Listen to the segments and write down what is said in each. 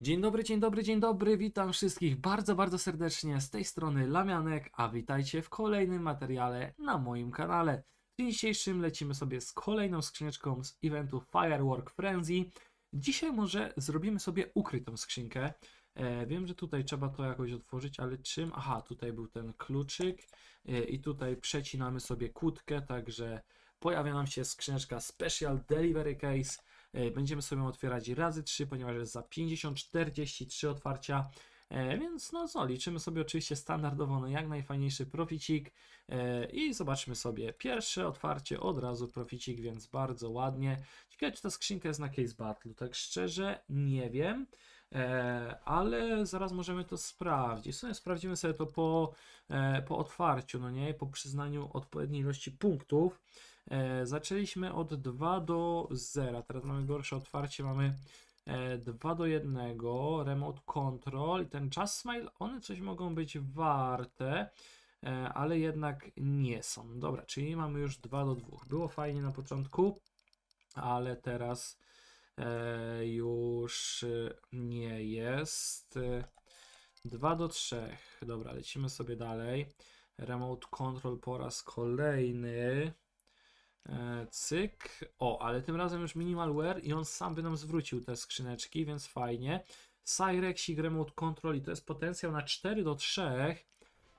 Dzień dobry, dzień dobry, dzień dobry, witam wszystkich bardzo, bardzo serdecznie z tej strony Lamianek, a witajcie w kolejnym materiale na moim kanale. W dzisiejszym lecimy sobie z kolejną skrzyneczką z eventu Firework Frenzy. Dzisiaj może zrobimy sobie ukrytą skrzynkę. E, wiem, że tutaj trzeba to jakoś otworzyć, ale czym? Aha, tutaj był ten kluczyk e, i tutaj przecinamy sobie kłódkę, także pojawia nam się skrzyneczka Special Delivery Case. E, Będziemy sobie otwierać razy 3, ponieważ jest za 50, 43 otwarcia. E, więc no co, liczymy sobie oczywiście standardowo na jak najfajniejszy proficik e, i zobaczmy sobie pierwsze otwarcie, od razu proficik, więc bardzo ładnie. Ciekawe czy ta skrzynka jest na Case Battle, tak szczerze nie wiem, ale zaraz możemy to sprawdzić. W sumie sprawdzimy sobie to po, po otwarciu, no nie, po przyznaniu odpowiedniej ilości punktów. E, zaczęliśmy od 2 do 0. Teraz mamy gorsze otwarcie, mamy e, 2 do 1. Remote control i ten Just Smile, one coś mogą być warte, e, ale jednak nie są. Dobra, czyli mamy już 2 do 2. Było fajnie na początku, ale teraz e, już e, nie jest. E, 2 do 3. Dobra, lecimy sobie dalej. Remote control po raz kolejny. E, cyk. O, ale tym razem już minimal wear i on sam by nam zwrócił te skrzyneczki, więc fajnie. Cyrexik Remote Control i to jest potencjał na 4 do 3.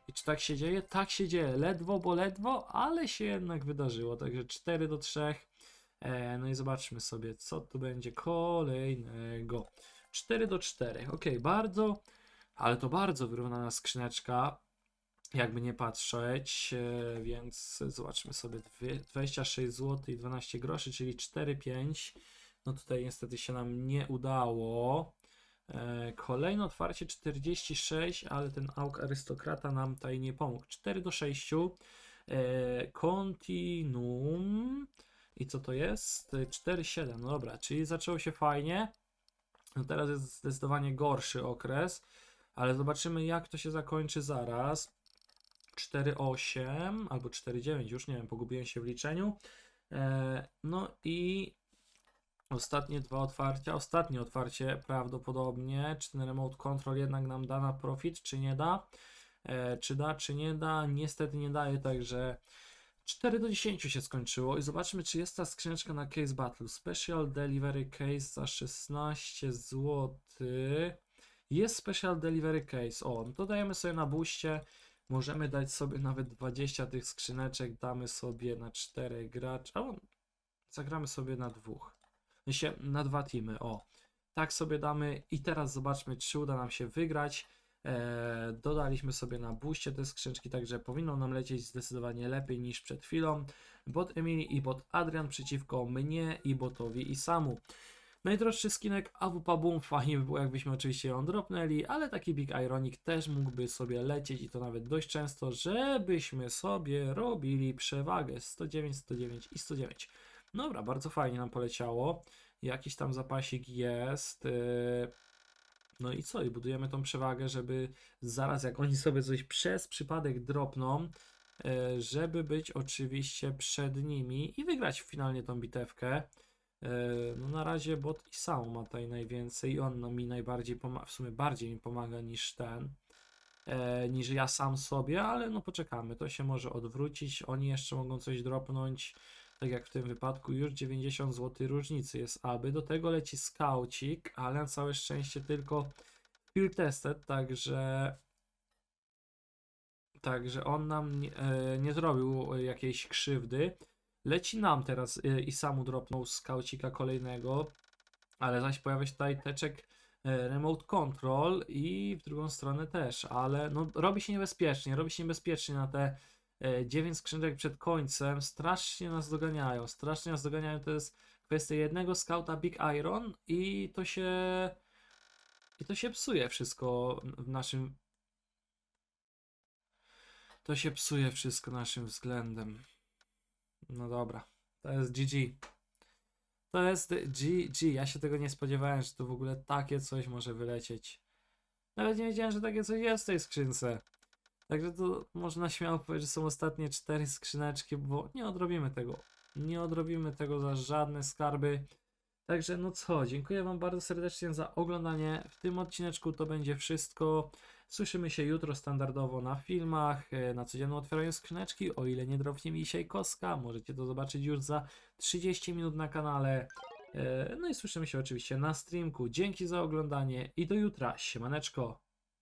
I czy tak się dzieje? Tak się dzieje. Ledwo, bo ledwo, ale się jednak wydarzyło. Także 4 do 3. E, no i zobaczmy sobie, co tu będzie kolejnego. 4 do 4. Ok, bardzo, ale to bardzo wyrównana skrzyneczka jakby nie patrzeć, e, więc zobaczmy sobie dwie- 26 zł i 12 groszy, czyli 4,5. No tutaj niestety się nam nie udało. E, Kolejne otwarcie 46, ale ten auk arystokrata nam tutaj nie pomógł. 4 do 6. E, Continuum. I co to jest? E, 4,7. No dobra, czyli zaczęło się fajnie. No teraz jest zdecydowanie gorszy okres, ale zobaczymy jak to się zakończy zaraz. 4,8 albo 4,9, już nie wiem, pogubiłem się w liczeniu. E, no i ostatnie dwa otwarcia. Ostatnie otwarcie prawdopodobnie, czy ten remote control jednak nam da na profit, czy nie da. E, czy da, czy nie da. Niestety nie daje, także 4 do 10 się skończyło i zobaczmy, czy jest ta skrzyneczka na Case Battle. Special Delivery Case za 16 zł. Jest Special Delivery Case. O, no to dajemy sobie na buście. Możemy dać sobie nawet 20 tych skrzyneczek, damy sobie na 4 gracz, albo zagramy sobie na dwóch. Sensie na dwa teamy, o. Tak sobie damy i teraz zobaczmy, czy uda nam się wygrać. Eee, dodaliśmy sobie na buście te skrzyneczki, także powinno nam lecieć zdecydowanie lepiej niż przed chwilą. Bot Emily i bot Adrian przeciwko mnie i botowi i samu. Najdroższy skinek AWP Boom fajnie by było jakbyśmy oczywiście ją dropnęli, ale taki Big Ironic też mógłby sobie lecieć i to nawet dość często, żebyśmy sobie robili przewagę 109, 109 i 109. Dobra, bardzo fajnie nam poleciało. Jakiś tam zapasik jest. yy, No i co? I budujemy tą przewagę, żeby zaraz jak oni sobie coś przez przypadek dropną, yy, żeby być oczywiście przed nimi i wygrać finalnie tą bitewkę. E, No na razie bot i sam ma tutaj najwięcej. I on no, mi najbardziej pomaga, w sumie bardziej mi pomaga niż ten, e, niż ja sam sobie, ale no poczekamy, to się może odwrócić, oni jeszcze mogą coś dropnąć, tak jak w tym wypadku już 90 zł różnicy jest aby, do tego leci skaucik, ale na całe szczęście tylko field tested, także Także on nam nie, e, nie zrobił jakiejś krzywdy. Leci nam teraz e, i samu dropnął skaucika kolejnego, ale zaś pojawia się tutaj teczek e, remote control i w drugą stronę też, ale no robi się niebezpiecznie, robi się niebezpiecznie na te e, 9 skrzynek przed końcem, strasznie nas doganiają, strasznie nas doganiają, to jest kwestia jednego skauta Big Iron i to się i to się psuje wszystko w naszym to się psuje wszystko naszym względem. No dobra, to jest GG. To jest GG. Ja się tego nie spodziewałem, że tu w ogóle takie coś może wylecieć. Nawet nie wiedziałem, że takie coś jest w tej skrzynce. Także to można śmiało powiedzieć, że są ostatnie cztery skrzyneczki, bo nie odrobimy tego. Nie odrobimy tego za żadne skarby. Także no co, dziękuję Wam bardzo serdecznie za oglądanie. W tym odcineczku to będzie wszystko. Słyszymy się jutro standardowo na filmach, e, na codziennym otwieraniu skrzyneczki. O ile nie dropnie mi dzisiaj koska, możecie to zobaczyć już za 30 minut na kanale. E, No i słyszymy się oczywiście na streamku. Dzięki za oglądanie i do jutra. Siemaneczko.